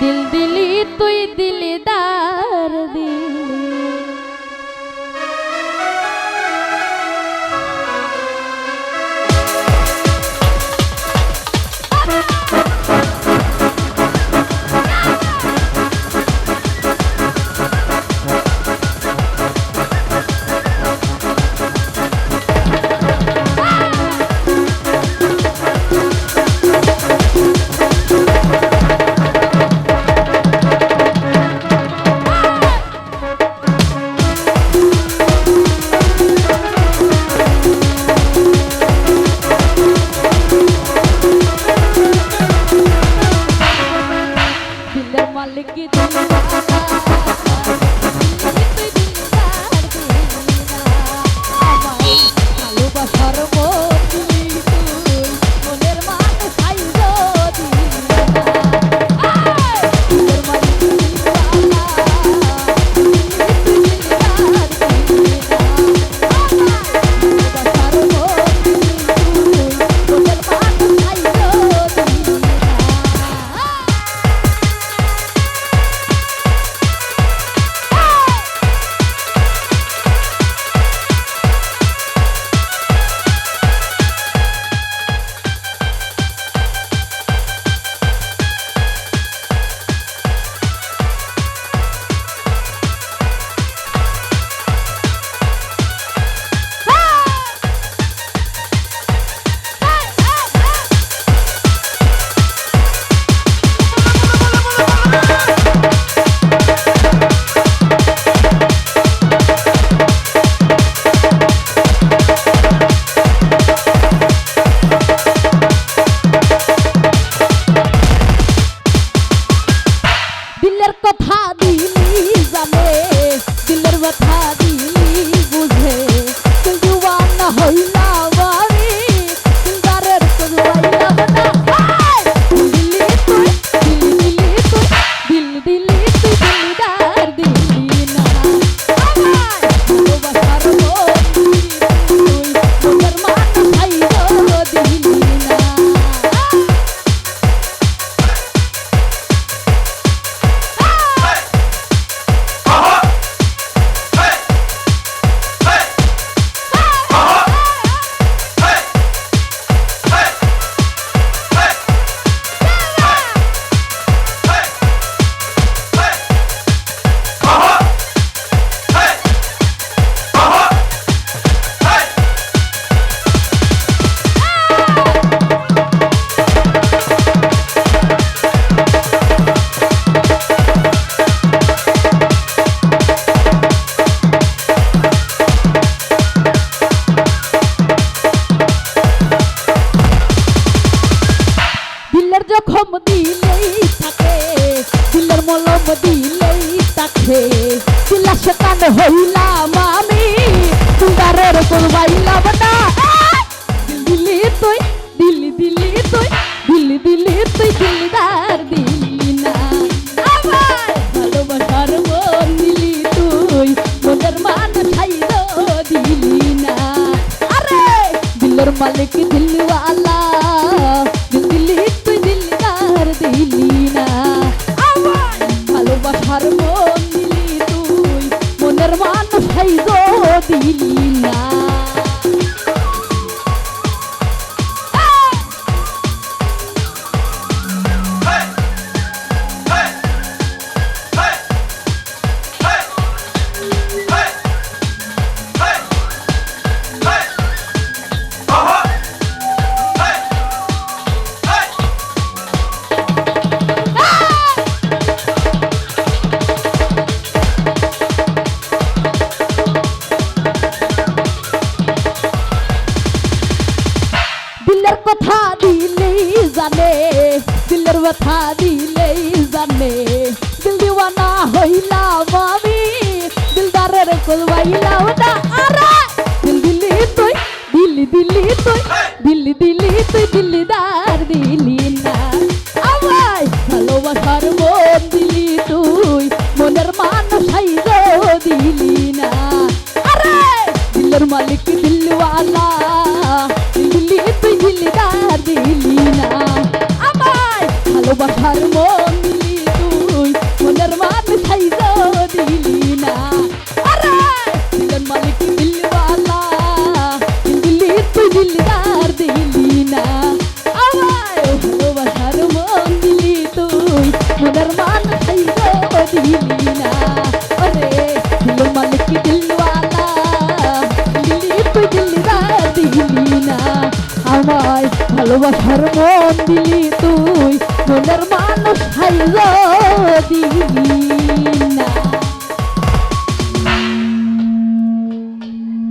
দিল দিলি তুই দিলি দা। দিলের কথা দিলি জানে দিলের কথা দিলের জখম দিলেই থাকে দিলের মলম দিলেই থাকে দিলা শেতান হইলাম আমি তুন্দারের করবাইলাম না। দিলি তুই, দিলি দিলি তুই, দিলি দিলি তুই দিলদার দিলি না। ভালোবাসার মন দিলি তুই, মনের মান খাইল দিলি না। আরে, দিলের মালিক দিলওয়ালা দিলি না দিলের কথা দিলেই জানে, দিলের কথা দিলেই জানে। দিল দিওয়ানা হইলাম আমি, দিলদারের কলবাইলাম না। আরে! দিল দিলি তুই, দিলি দিলি তুই, দিলি দিলি তুই দিলিদার দিলি না। আমায় ভালোবাসার মন দিলি তুই, মনের মান সাইজ দিলি না। আরে! দিলের মালিক ভালোবাসার মন দিলি তুই মনের মানুষ হাইল দিলি।